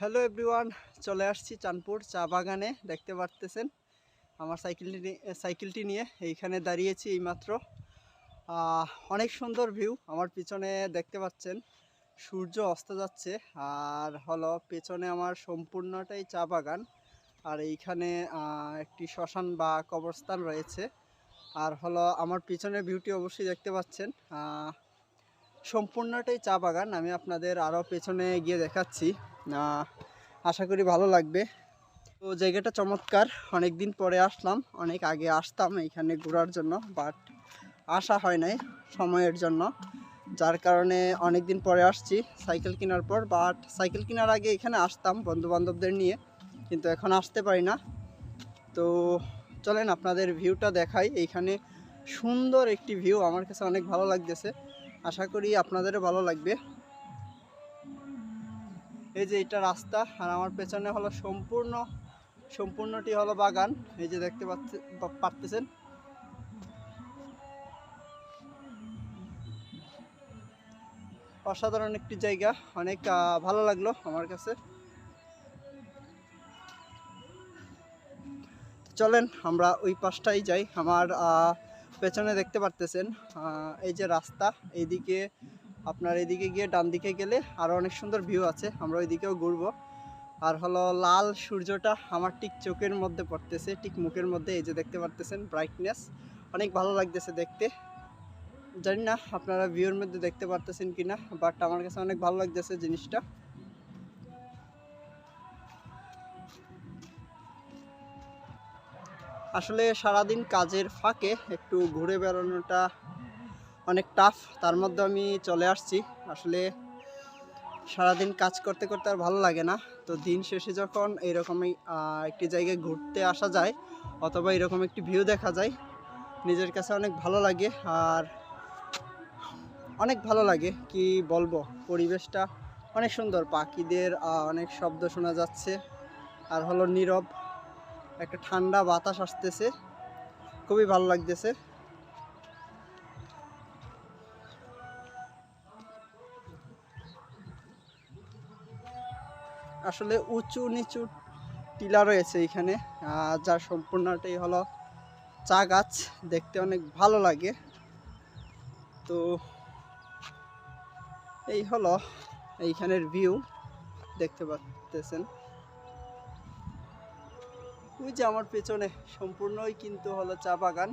Hello everyone চলে আসছি চাঁদপুর চা বাগানে, দেখতে পারতেছেন? আমার সাইকেলটি সাইকেলটি নিয়ে এইখানে দাঁড়িয়েছি এইমাত্র। অনেক সুন্দর ভিউ আমার পিছনে দেখতে পাচ্ছেন, সূর্য অস্ত যাচ্ছে, আর হলো পেছনে আমার সম্পূর্ণটাই চা বাগান, আর এইখানে একটি শ্মশান বা কবরস্থান রয়েছে। আর হলো আমার পিছনের ভিউটি অবশ্যই দেখতে পাচ্ছেন। সম্পূর্ণটাই চা বাগান, আমি আপনাদের আরও পেছনে গিয়ে দেখাচ্ছি। আশা করি ভালো লাগবে। তো জায়গাটা চমৎকার অনেক দিন পরে আসলাম, অনেক আগে আসতাম এইখানে ঘোরার জন্য বাট আসা হয় নাই সময়ের জন্য। যার কারণে অনেক দিন পরে আসছি সাইকেল কেনার পর বাট সাইকেল কেনার আগে এখানে আসতাম বন্ধু বান্ধবদের নিয়ে, কিন্তু এখন আসতে পারি না। তো চলেন আপনাদের ভিউটা দেখাই। এইখানে সুন্দর একটি ভিউ, আমার কাছে অনেক ভালো লাগতেছে। আশা করি আপনাদেরও ভালো লাগবে। এই যে এটা রাস্তা, আর আমার পেছনে হলো সম্পূর্ণ, সম্পূর্ণটি হলো বাগান। এই যে দেখতে পাচ্ছে, পারতেছেন? অসাধারণ একটি জায়গা, অনেক ভালো লাগল আমার কাছে। চলেন, আমরা ওই পাশটাই যাই। আমার পেছনে দেখতে পারতেছেন এই যে রাস্তা, এইদিকে আপনার এদিকে গিয়ে ডান দিকে গেলে আরও অনেক সুন্দর ভিউ আছে, আমরা ওইদিকেও ঘুরবো। আর হলো লাল সূর্যটা আমার ঠিক চোখের মধ্যে পড়তেছে, ঠিক মুখের মধ্যে, এই যে দেখতে পারতেছেন ব্রাইটনেস অনেক ভালো লাগতেছে দেখতে। জানি না আপনারা ভিউর মধ্যে দেখতে পারতেছেন কিনা বাট আমার কাছে অনেক ভালো লাগতেছে জিনিসটা। আসলে সারাদিন কাজের ফাঁকে একটু ঘুরে বেড়ানোটা অনেক টাফ তার মধ্যে আমি চলে আসছি। আসলে সারাদিন কাজ করতে করতে আর ভালো লাগে না। তো দিন শেষে যখন এইরকমই আহ, একটি জায়গায় ঘুরতে আসা যায় অথবা এরকম একটি ভিউ দেখা যায় নিজের কাছে অনেক ভালো লাগে আর অনেক ভালো লাগে। কি বলব? পরিবেশটা অনেক সুন্দর পাখিদের অনেক শব্দ শোনা যাচ্ছে। আর হলো নীরব একটা ঠান্ডা বাতাস আসতেছে। খুবই ভালো লাগতেছে। আসলে উঁচু নিচু টিলা রয়েছে এখানে যার সম্পূর্ণটাই হলো চা গাছ। দেখতে অনেক ভালো লাগে। তো এই হলো এইখানের ভিউ দেখতে পাচ্তেছেন ওই যে আমার পেছনে সম্পূর্ণই কিন্তু হলো চা বাগান।